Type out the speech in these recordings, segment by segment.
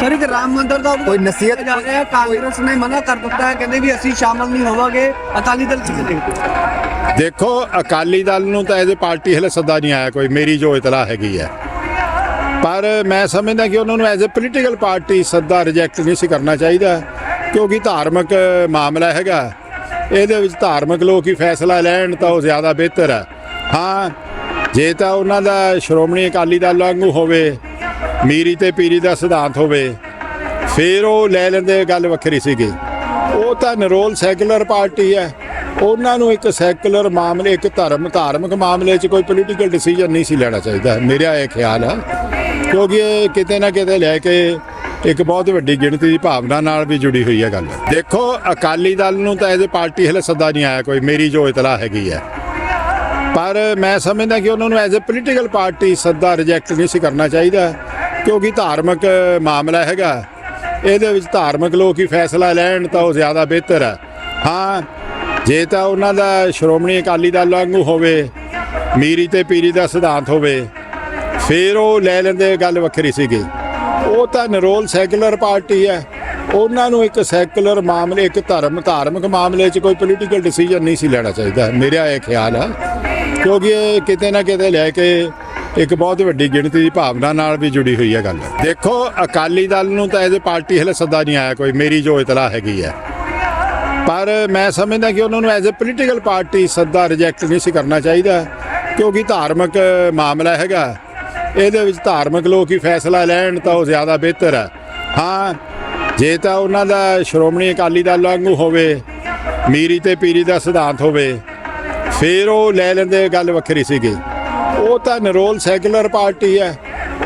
Sir ਇੱਕ ਰਾਮ ਮੰਦਿਰ ਦਾ ਕੋਈ ਨਸੀਹਤ- ਜਾ ਰਿਹਾ ਕਾਂਗਰਸ ਨੇ ਮਨਾ ਕਰ ਦਿੱਤਾ ਹੈ ਕਹਿੰਦੇ ਵੀ ਅਸੀਂ ਸ਼ਾਮਲ ਨਹੀਂ ਹੋਵਾਂਗੇ। ਅਕਾਲੀ ਦਲ ਚ ਦੇਖੋ ਅਕਾਲੀ ਦਲ ਨੂੰ ਤਾਂ ਐਜ਼ ਪਾਰਟੀ ਹਲੇ ਸੱਦਾ ਨਹੀਂ ਆਇਆ ਕੋਈ। ਮੇਰੀ ਜੋ ਇਤਲਾਹ ਹੈਗੀ ਹੈ। ਪਰ ਮੈਂ ਸਮਝਦਾ ਕਿ ਉਹਨਾਂ ਨੂੰ ਐਜ਼ ਅ ਪੋਲੀਟੀਕਲ ਪਾਰਟੀ ਸੱਦਾ ਰਿਜੈਕਟ ਨਹੀਂ ਸੀ ਕਰਨਾ ਚਾਹੀਦਾ। ਕਿਉਂਕਿ ਧਾਰਮਿਕ ਮਾਮਲਾ ਹੈਗਾ। ਇਹਦੇ ਵਿੱਚ ਧਾਰਮਿਕ ਲੋਕ ਹੀ ਫੈਸਲਾ ਲੈਣ ਤਾਂ ਉਹ ਜ਼ਿਆਦਾ ਬਿਹਤਰ ਹੈ। ਹਾਂ ਜੇ ਤਾਂ ਉਹਨਾਂ ਦਾ ਸ਼੍ਰੋਮਣੀ ਅਕਾਲੀ ਦਲ ਵਾਂਗੂ ਹੋਵੇ ਮੀਰੀ ਤੇ ਪੀਰੀ ਦਾ ਸਿਧਾਂਤ ਹੋਵੇ, ਫਿਰ ਉਹ ਲੈ ਲੈਂਦੇ ਗੱਲ ਵੱਖਰੀ ਸੀਗੀ। ਉਹ ਤਾਂ ਨਰੋਲ ਸੈਕੂਲਰ ਪਾਰਟੀ ਹੈ। ਉਹਨਾਂ ਨੂੰ ਇੱਕ ਸੈਕੂਲਰ ਮਾਮਲੇ, ਇੱਕ ਧਰਮ, ਧਾਰਮਿਕ ਮਾਮਲੇ 'ਚ ਕੋਈ ਪੋਲੀਟੀਕਲ ਡਿਸੀਜਨ ਨਹੀਂ ਸੀ ਲੈਣਾ ਚਾਹੀਦਾ। ਮੇਰਾ ਇਹ ਖਿਆਲ ਹੈ ਕਿਉਂਕਿ ਇਹ ਕਿਤੇ ਨਾ ਕਿਤੇ ਲੈ ਕੇ ਇੱਕ ਬਹੁਤ ਵੱਡੀ ਗਿਣਤੀ ਦੀ ਭਾਵਨਾ ਨਾਲ ਵੀ ਜੁੜੀ ਹੋਈ ਹੈ ਗੱਲ। ਦੇਖੋ, ਅਕਾਲੀ ਦਲ ਨੂੰ ਤਾਂ ਐਜ਼ ਪਾਰਟੀ ਹਲੇ ਸੱਦਾ ਨਹੀਂ ਆਇਆ ਕੋਈ। ਮੇਰੀ ਜੋ ਇਤਲਾਹ ਹੈਗੀ ਹੈ। ਪਰ ਮੈਂ ਸਮਝਦਾ ਕਿ ਉਹਨਾਂ ਨੂੰ ਐਜ਼ ਅ ਪੋਲੀਟੀਕਲ ਪਾਰਟੀ ਸੱਦਾ ਰਿਜੈਕਟ ਨਹੀਂ ਸੀ ਕਰਨਾ ਚਾਹੀਦਾ। ਕਿਉਂਕਿ ਧਾਰਮਿਕ ਮਾਮਲਾ ਹੈਗਾ। ਇਹਦੇ ਵਿੱਚ ਧਾਰਮਿਕ ਲੋਕ ਹੀ ਫੈਸਲਾ ਲੈਣ ਤਾਂ ਉਹ ਜ਼ਿਆਦਾ ਬਿਹਤਰ ਹੈ। ਹਾਂ, ਜੇ ਤਾਂ ਉਹਨਾਂ ਦਾ ਸ਼੍ਰੋਮਣੀ ਅਕਾਲੀ ਦਲ ਵਾਂਗੂ ਹੋਵੇ, ਮੀਰੀ ਤੇ ਪੀਰੀ ਦਾ ਸਿਧਾਂਤ ਹੋਵੇ, ਫਿਰ ਉਹ ਲੈ ਲੈਂਦੇ ਗੱਲ ਵੱਖਰੀ ਸੀਗੀ। ਉਹ ਤਾਂ ਨਰੋਲ ਸੈਕੂਲਰ ਪਾਰਟੀ ਹੈ। ਉਹਨਾਂ ਨੂੰ ਇੱਕ ਸੈਕੂਲਰ ਮਾਮਲੇ, ਇੱਕ ਧਰਮ, ਧਾਰਮਿਕ ਮਾਮਲੇ 'ਚ ਕੋਈ ਪੋਲੀਟੀਕਲ ਡਿਸੀਜਨ ਨਹੀਂ ਸੀ ਲੈਣਾ ਚਾਹੀਦਾ। ਮੇਰਾ ਇਹ ਖਿਆਲ ਹੈ। ਕਿਉਂਕਿ ਇਹ ਕਿਤੇ ਨਾ ਕਿਤੇ ਲੈ ਕੇ ਇੱਕ ਬਹੁਤ ਵੱਡੀ ਗਿਣਤੀ ਦੀ ਭਾਵਨਾ ਨਾਲ ਵੀ ਜੁੜੀ ਹੋਈ ਹੈ ਗੱਲ। ਦੇਖੋ, ਅਕਾਲੀ ਦਲ ਨੂੰ ਤਾਂ ਐਜ਼ ਪਾਰਟੀ ਹਲੇ ਸੱਦਾ ਨਹੀਂ ਆਇਆ ਕੋਈ, ਮੇਰੀ ਜੋ ਇਤਲਾਹ ਹੈਗੀ ਹੈ। ਪਰ ਮੈਂ ਸਮਝਦਾ ਕਿ ਉਹਨਾਂ ਨੂੰ ਐਜ਼ ਅ ਪੋਲੀਟੀਕਲ ਪਾਰਟੀ ਸੱਦਾ ਰਿਜੈਕਟ ਨਹੀਂ ਸੀ ਕਰਨਾ ਚਾਹੀਦਾ, ਕਿਉਂਕਿ ਧਾਰਮਿਕ ਮਾਮਲਾ ਹੈਗਾ। ਇਹਦੇ ਵਿੱਚ ਧਾਰਮਿਕ ਲੋਕ ਹੀ ਫੈਸਲਾ ਲੈਣ ਤਾਂ ਉਹ ਜ਼ਿਆਦਾ ਬਿਹਤਰ ਹੈ। ਹਾਂ, ਜੇ ਤਾਂ ਉਹਨਾਂ ਦਾ ਸ਼੍ਰੋਮਣੀ ਅਕਾਲੀ ਦਲ ਵਾਂਗੂ ਹੋਵੇ, ਮੀਰੀ ਤੇ ਪੀਰੀ ਦਾ ਸਿਧਾਂਤ ਹੋਵੇ, ਫਿਰ ਉਹ ਲੈ ਲੈਂਦੇ ਗੱਲ ਵੱਖਰੀ ਸੀਗੀ। ਉਹ ਤਾਂ ਨਰੋਲ ਸੈਕੂਲਰ ਪਾਰਟੀ ਹੈ।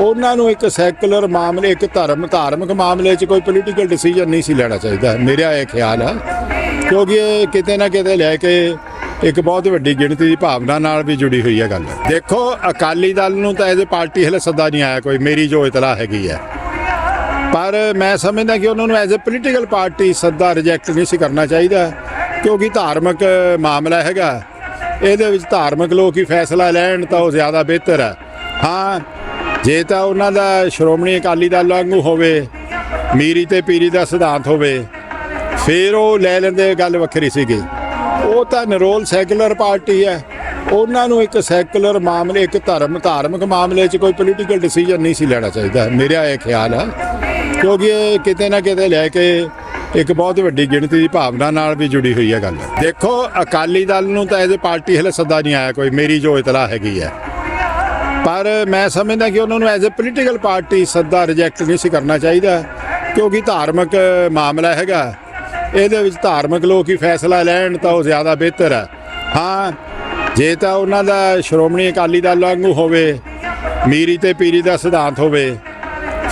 ਉਹਨਾਂ ਨੂੰ ਇੱਕ ਸੈਕੂਲਰ ਮਾਮਲੇ, ਇੱਕ ਧਰਮ, ਧਾਰਮਿਕ ਮਾਮਲੇ 'ਚ ਕੋਈ ਪੋਲੀਟੀਕਲ ਡਿਸੀਜਨ ਨਹੀਂ ਸੀ ਲੈਣਾ ਚਾਹੀਦਾ। ਮੇਰਾ ਇਹ ਖਿਆਲ ਹੈ ਕਿਉਂਕਿ ਇਹ ਕਿਤੇ ਨਾ ਕਿਤੇ ਲੈ ਕੇ ਇੱਕ ਬਹੁਤ ਵੱਡੀ ਗਿਣਤੀ ਦੀ ਭਾਵਨਾ ਨਾਲ ਵੀ ਜੁੜੀ ਹੋਈ ਹੈ ਗੱਲ। ਦੇਖੋ, ਅਕਾਲੀ ਦਲ ਨੂੰ ਤਾਂ ਐਜ਼ ਪਾਰਟੀ ਹਲੇ ਸੱਦਾ ਨਹੀਂ ਆਇਆ ਕੋਈ, ਮੇਰੀ ਜੋ ਇਤਲਾਹ ਹੈਗੀ ਹੈ। ਪਰ ਮੈਂ ਸਮਝਦਾ ਕਿ ਉਹਨਾਂ ਨੂੰ ਐਜ਼ ਅ ਪੋਲੀਟੀਕਲ ਪਾਰਟੀ ਸੱਦਾ ਰਿਜੈਕਟ ਨਹੀਂ ਸੀ ਕਰਨਾ ਚਾਹੀਦਾ, ਕਿਉਂਕਿ ਧਾਰਮਿਕ ਮਾਮਲਾ ਹੈਗਾ। ਇਹਦੇ ਵਿੱਚ ਧਾਰਮਿਕ ਲੋਕ ਹੀ ਫੈਸਲਾ ਲੈਣ ਤਾਂ ਉਹ ਜ਼ਿਆਦਾ ਬਿਹਤਰ ਹੈ। ਹਾਂ, ਜੇ ਤਾਂ ਉਹਨਾਂ ਦਾ ਸ਼੍ਰੋਮਣੀ ਅਕਾਲੀ ਦਲ ਵਾਂਗੂ ਹੋਵੇ, ਮੀਰੀ ਤੇ ਪੀਰੀ ਦਾ ਸਿਧਾਂਤ ਹੋਵੇ, ਫਿਰ ਉਹ ਲੈ ਲੈਂਦੇ ਗੱਲ ਵੱਖਰੀ ਸੀਗੀ। ਉਹ ਤਾਂ ਨਰੋਲ ਸੈਕੂਲਰ ਪਾਰਟੀ ਹੈ। ਉਹਨਾਂ ਨੂੰ ਇੱਕ ਸੈਕੂਲਰ ਮਾਮਲੇ, ਇੱਕ ਧਰਮ, ਧਾਰਮਿਕ ਮਾਮਲੇ 'ਚ ਕੋਈ ਪੋਲੀਟੀਕਲ ਡਿਸੀਜਨ ਨਹੀਂ ਸੀ ਲੈਣਾ ਚਾਹੀਦਾ। ਮੇਰਾ ਇਹ ਖਿਆਲ ਹੈ ਕਿਉਂਕਿ ਇਹ ਕਿਤੇ ਨਾ ਕਿਤੇ ਲੈ ਕੇ ਇੱਕ ਬਹੁਤ ਵੱਡੀ ਗਿਣਤੀ ਦੀ ਭਾਵਨਾ ਨਾਲ ਵੀ ਜੁੜੀ ਹੋਈ ਹੈ ਗੱਲ। ਦੇਖੋ, ਅਕਾਲੀ ਦਲ ਨੂੰ ਤਾਂ ਐਜ਼ ਪਾਰਟੀ ਹਲੇ ਸੱਦਾ ਨਹੀਂ ਆਇਆ ਕੋਈ, ਮੇਰੀ ਜੋ ਇਤਲਾਹ ਹੈਗੀ ਹੈ। ਪਰ ਮੈਂ ਸਮਝਦਾ ਕਿ ਉਹਨਾਂ ਨੂੰ ਐਜ਼ ਅ ਪੋਲੀਟੀਕਲ ਪਾਰਟੀ ਸੱਦਾ ਰਿਜੈਕਟ ਨਹੀਂ ਸੀ ਕਰਨਾ ਚਾਹੀਦਾ, ਕਿਉਂਕਿ ਧਾਰਮਿਕ ਮਾਮਲਾ ਹੈਗਾ। ਇਹਦੇ ਵਿੱਚ ਧਾਰਮਿਕ ਲੋਕ ਹੀ ਫੈਸਲਾ ਲੈਣ ਤਾਂ ਉਹ ਜ਼ਿਆਦਾ ਬਿਹਤਰ ਹੈ। ਹਾਂ, ਜੇ ਤਾਂ ਉਹਨਾਂ ਦਾ ਸ਼੍ਰੋਮਣੀ ਅਕਾਲੀ ਦਲ ਵਾਂਗੂ ਹੋਵੇ, ਮੀਰੀ ਤੇ ਪੀਰੀ ਦਾ ਸਿਧਾਂਤ ਹੋਵੇ,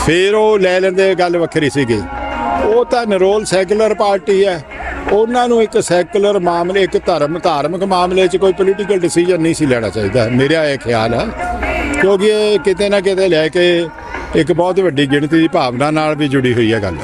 ਫਿਰ ਉਹ ਲੈ ਲੈਂਦੇ ਗੱਲ ਵੱਖਰੀ ਸੀਗੀ। ਉਹ ਤਾਂ ਨਰੋਲ ਸੈਕੂਲਰ ਪਾਰਟੀ ਹੈ। ਉਹਨਾਂ ਨੂੰ ਇੱਕ ਸੈਕੂਲਰ ਮਾਮਲੇ, ਇੱਕ ਧਰਮ, ਧਾਰਮਿਕ ਮਾਮਲੇ 'ਚ ਕੋਈ ਪੋਲੀਟੀਕਲ ਡਿਸੀਜਨ ਨਹੀਂ ਸੀ ਲੈਣਾ ਚਾਹੀਦਾ। ਮੇਰਾ ਇਹ ਖਿਆਲ ਹੈ ਕਿਉਂਕਿ ਇਹ ਕਿਤੇ ਨਾ ਕਿਤੇ ਲੈ ਕੇ ਇੱਕ ਬਹੁਤ ਵੱਡੀ ਗਿਣਤੀ ਦੀ ਭਾਵਨਾ ਨਾਲ ਵੀ ਜੁੜੀ ਹੋਈ ਹੈ ਗੱਲ।